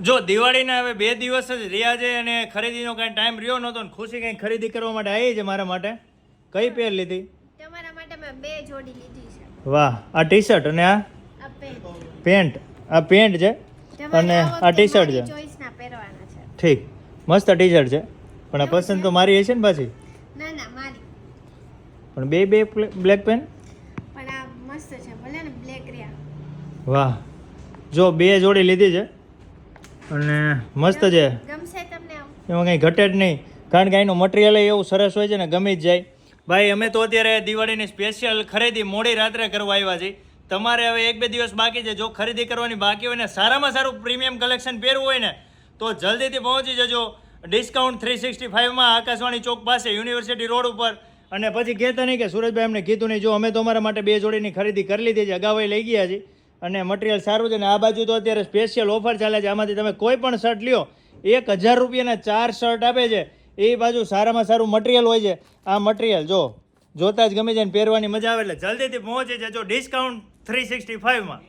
જો દિવાળીના હવે બે દિવસ જ રહ્યા છે અને ખરીદીનો કાંઈ ટાઈમ રહ્યો નહોતો ને ખુશી કંઈ ખરીદી કરવા માટે આવી છે મારા માટે? કઈ પેર લીધી? તમારા માટે મેં બે જોડી લીધી છે. વાહ આ ટી શર્ટ અને આ? પેન્ટ. આ પેન્ટ છે? અને આ ટી શર્ટ છે? ઠીક. મસ્ત ટી શર્ટ છે. પણ આ પસંદ તો મારી હશે ને પાછી? ના ના મારી. પણ બે બે બ્લેક પેન પણ આ મસ્ત છે ભલે ને બ્લેક રહ્યા. વાહ. જો બે જોડી લીધી છે. અને મસ્ત છે. એમાં કંઈ ઘટે જ નહીં. કારણ કે એનું મટીરિયલ એવું સરસ હોય છે ને ગમી જ જાય. ભાઈ અમે તો અત્યારે દિવાળીની સ્પેશિયલ ખરીદી મોડી રાત્રે કરવા આવ્યા છીએ. તમારે હવે એક બે દિવસ બાકી છે. જો ખરીદી કરવાની બાકી હોય ને સારામાં સારું પ્રીમિયમ કલેક્શન પહેરવું હોય ને તો જલ્દીથી પહોંચી જજો. ડિસ્કાઉન્ટ થ્રી સિક્સટી ફાઇવમાં આકાશવાણી ચોક પાસે યુનિવર્સિટી રોડ ઉપર. અને પછી કહેતા નહીં કે સુરજભાઈ એમને કીધું નહીં. જો અમે તો અમારા માટે બે જોડીની ખરીદી કરી લીધી છે. અગાઉ લઈ ગયા છે. અને મટીરિયલ સારું છે ને આ બાજુ તો અત્યારે સ્પેશિયલ ઓફર ચાલે છે. આમાંથી તમે કોઈ પણ શર્ટ લ્યો, એક હજાર રૂપિયાના ચાર શર્ટ આપે છે. એ બાજુ સારામાં સારું મટીરિયલ હોય છે. આ મટીરિયલ જો જોતા જ ગમે છે પહેરવાની મજા આવે એટલે જલ્દીથી પહોંચી જજો ડિસ્કાઉન્ટ થ્રી સિક્સટી ફાઇવમાં